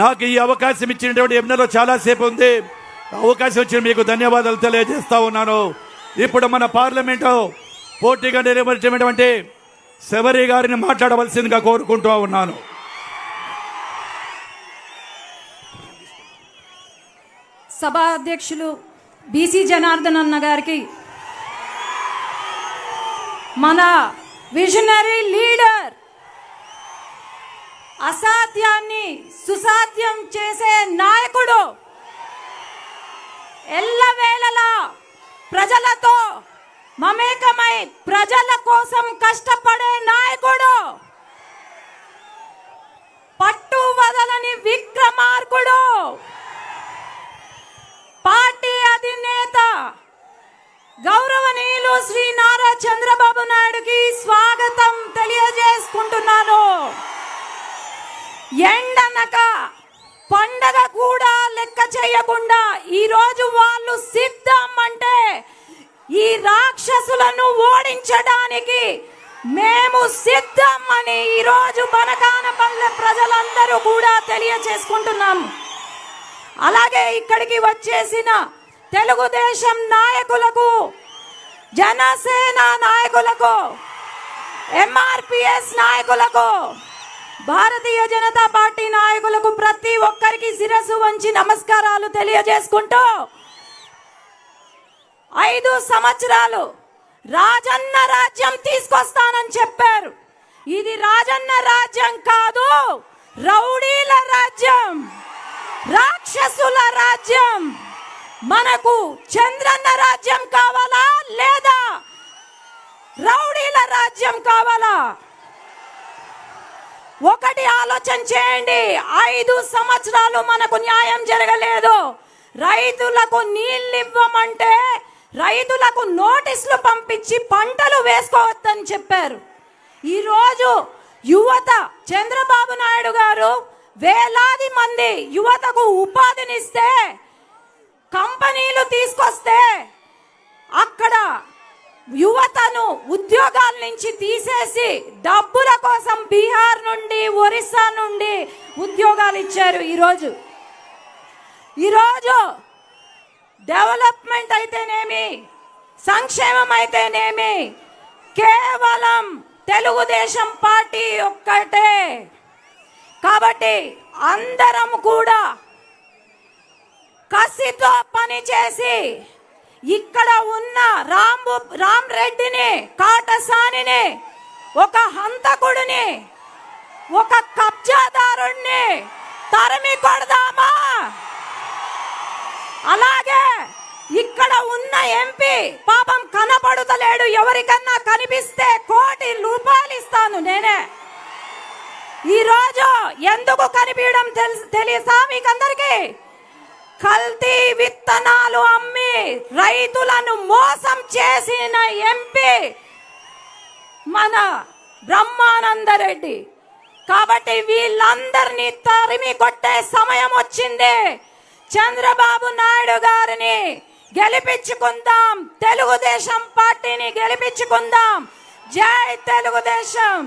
నాకు ఈ అవకాశం ఇచ్చినటువంటి ఎన్నెలో చాలాసేపు ఉంది. అవకాశం ఇచ్చిన మీకు ధన్యవాదాలు తెలియజేస్తా ఉన్నాను. ఇప్పుడు మన పార్లమెంటు పోటీగా నిర్వహించినటువంటి శబరి గారిని మాట్లాడవలసిందిగా కోరుకుంటూ ఉన్నాను. సభా అధ్యక్షులు బీసీ జనార్దన్ అన్న గారికి మన విజనరీ లీడర్ అసాధ్యాన్ని సుసాధ్యం చేసే నాయకుడు ఎల్లవేళలా ప్రజలతో మమేకమై ప్రజల కోసం కష్టపడే నాయకుడు. పట్టు వదలని విక్రమార్కుడు. పార్టీ అధినేత గౌరవనీయులు శ్రీ నారా చంద్రబాబు నాయుడుకి స్వా పండనక. పండగ కూడా లెక్క చేయకుండా ఈ రోజు వాళ్ళు సిద్ధం అంటే ఈ రాక్షసులను ఓడించడానికి మేము సిద్ధం అని ఈ రోజు బనకానపల్లె ప్రజలందరూ కూడా తెలియచేసుకుంటున్నాం. అలాగే ఇక్కడికి వచ్చేసిన తెలుగుదేశం నాయకులకు జనసేన నాయకులకు ఎంఆర్పిఎస్ నాయకులకు భారతీయ జనతా పార్టీ నాయకులకు ప్రతి ఒక్కరికి శిరస్సు వంచి నమస్కారాలు తెలియజేసుకుంటూ ఐదు సంవత్సరాలు రాజన్న రాజ్యం తీసుకొస్తానని చెప్పారు. ఇది రాజన్న రాజ్యం కాదు రౌడీల రాజ్యం రాక్షసుల రాజ్యం. మనకు చంద్రన్న రాజ్యం కావాలా లేదా రౌడీల రాజ్యం కావాలా? ఒకటి ఆలోచన చేయండి. ఐదు సంవత్సరాలు మనకు న్యాయం జరగలేదు. రైతులకు నీళ్ళు ఇవ్వమంటే రైతులకు నోటీసులు పంపించి పంటలు వేసుకోవద్దని చెప్పారు. ఈరోజు యువత చంద్రబాబు నాయుడు గారు వేలాది మంది యువతకు ఉపాధినిస్తే ఉద్యోగాల నుంచి తీసేసి డబ్బుల కోసం బీహార్ నుండి ఒరిస్సా నుండి ఉద్యోగాలు ఇచ్చారు ఈరోజు. ఈరోజు డెవలప్మెంట్ అయితేనేమి సంక్షేమం అయితేనేమి కేవలం తెలుగుదేశం పార్టీ ఒక్కటే. కాబట్టి అందరం కూడా కసితో పనిచేసి ఇక్కడ ఉన్న రాంబు రామ్ రెడ్డిని కాటసానిని ఒక హంతకుడిని ఒక కబ్జాదారుణ్ణి తరిమి కొడదామా? అలాగే ఇక్కడ ఉన్న ఎంపీ పాపం కనపడుతలేడు. ఎవరికన్నా కనిపిస్తే కోటి రూపాయలు ఇస్తాను నేనే. ఈ రోజు ఎందుకు కనిపించడం తెలుసు తెలుసా మీకందరికీ? కల్తీ విత్తనాలు అమ్మి రైతులను మోసం చేసిన ఎంపీ మన బ్రహ్మానంద రెడ్డి. కాబట్టి వీళ్ళందరినీ తరిమి కొట్టే సమయం వచ్చింది. చంద్రబాబు నాయుడు గారిని గెలిపించుకుందాం. తెలుగుదేశం పార్టీని గెలిపించుకుందాం. జై తెలుగుదేశం.